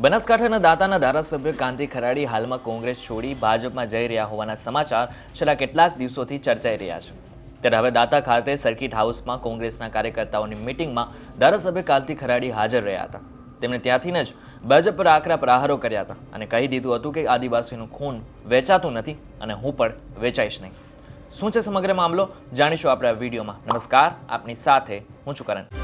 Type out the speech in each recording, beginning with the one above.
બનાસકાંઠાના દાતાના ધારાસભ્ય કાંતિ ખરાડી હાલમાં કોંગ્રેસ છોડી ભાજપમાં જઈ રહ્યા હોવાના સમાચાર છેલ્લા કેટલાક દિવસોથી ચર્ચાઈ રહ્યા છે. ત્યારે હવે દાતા ખાતે સર્કિટ હાઉસમાં કોંગ્રેસના કાર્યકર્તાઓની મિટિંગમાં ધારાસભ્ય કાંતિ ખરાડી હાજર રહ્યા હતા. તેમણે ત્યાંથી જ ભાજપ પર આકરા પ્રહારો કર્યા હતા અને કહી દીધું હતું કે આદિવાસીનું ખૂન વેચાતું નથી અને હું પણ વેચાઈશ નહીં. શું છે સમગ્ર મામલો? જાણીશું આપણે આ વિડીયોમાં. નમસ્કાર, આપની સાથે હું છું કરણ.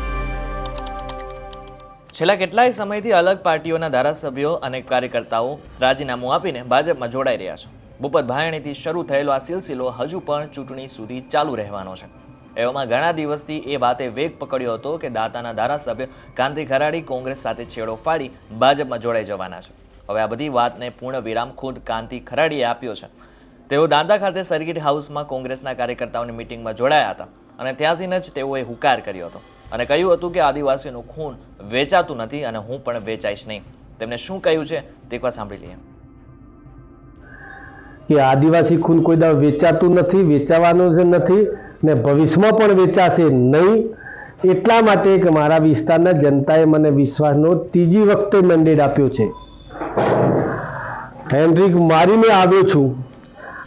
છેલ્લા કેટલાય સમયથી અલગ પાર્ટીઓના ધારાસભ્યો અને કાર્યકર્તાઓ રાજીનામું આપીને ભાજપમાં જોડાઈ રહ્યા છે. ભૂપત ભાયણીથી શરૂ થયેલો આ સિલસિલો હજુ પણ ચૂંટણી સુધી ચાલુ રહેવાનો છે. એવામાં ઘણા દિવસથી એ વાતે વેગ પકડ્યો હતો કે દાતાના ધારાસભ્ય કાંતિ ખરાડી કોંગ્રેસ સાથે છેડો ફાડી ભાજપમાં જોડાઈ જવાના છે. હવે આ બધી વાતને પૂર્ણ વિરામ ખુદ કાંતિ ખરાડીએ આપ્યો છે. તેઓ દાંતા ખાતે સર્કિટ હાઉસમાં કોંગ્રેસના કાર્યકર્તાઓની મિટિંગમાં જોડાયા હતા અને ત્યાંથી જ તેઓએ હુકાર કર્યો હતો. અને કહ્યું હતું કે આદિવાસીનું ખૂન વેચાતું નથી અને હું પણ વેચાઈશ નહીં. તેમણે શું કહ્યું છે તે એકવાર સાંભળી લઈએ. કે આદિવાસી ખૂન કોઈ દાવ વેચાતું નથી, વેચાવાનું જ નથી ને ભવિષ્યમાં પણ વેચાશે નહીં. એટલા માટે કે મારા વિસ્તારના જનતાએ મને વિશ્વાસનો ત્રીજી વખતે મેન્ડેટ આપ્યો છે. હેન્ડ્રિક મારીને આવ્યો છું.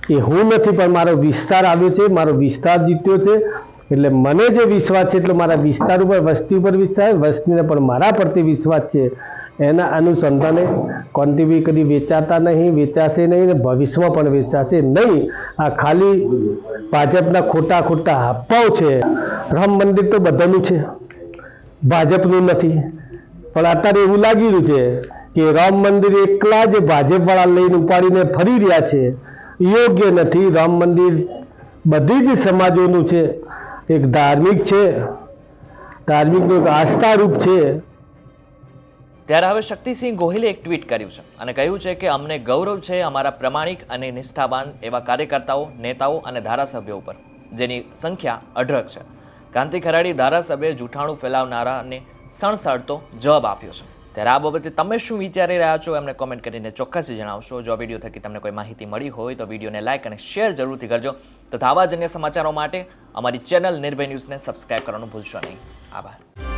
એ હું નથી, પણ મારો વિસ્તાર આવ્યો છે, મારો વિસ્તાર જીત્યો છે. એટલે મને જે વિશ્વાસ છે, એટલે મારા વિસ્તાર ઉપર, વસ્તી ઉપર વિશ્વાસ વસ્તીને પણ મારા પ્રત્યે વિશ્વાસ છે. એના અનુસંધાને ક્વોન્ટિટી કદી વેચાતા નહીં, વેચાશે નહીં ને ભવિષ્યમાં પણ વેચાશે નહીં. આ ખાલી ભાજપના ખોટા ખોટા અફવાઓ છે. રામ મંદિર તો બધાનું છે. ભાજપનું નથી. પણ અત્યારે એવું લાગી રહ્યું છે કે રામ મંદિર એકલા જ ભાજપવાળા લઈને ઉપાડીને ફરી રહ્યા છે. યોગ્ય નથી. રામ મંદિર બધી જ સમાજોનું છે. એક ધાર્મિક છે, ધાર્મિકનું એક આસ્થારૂપ છે. ત્યારે હવે શક્તિસિંહ ગોહિલે એક ટ્વીટ કર્યું છે અને કહ્યું છે કે અમને ગૌરવ છે અમારા પ્રમાણિક અને નિષ્ઠાવાન એવા કાર્યકર્તાઓ, નેતાઓ અને ધારાસભ્યો ઉપર, જેની સંખ્યા અઢળક છે. કાંતિ ખરાડી ધારાસભ્યે જૂઠાણું ફેલાવનારાને સણસડતો જવાબ આપ્યો છે. ત્યારે આ બાબતે તમે શું વિચારી રહ્યા છો એમને કોમેન્ટ કરીને ચોક્કસથી જણાવશો. જો આ વીડિયો થકી તમને કોઈ માહિતી મળી હોય તો વિડીયોને લાઇક અને શેર જરૂરથી કરજો. તથા આવા જ અન્ય સમાચારો માટે અમારી ચેનલ નિર્ભય ન્યૂઝને સબસ્ક્રાઇબ કરવાનું ભૂલશો નહીં. આભાર.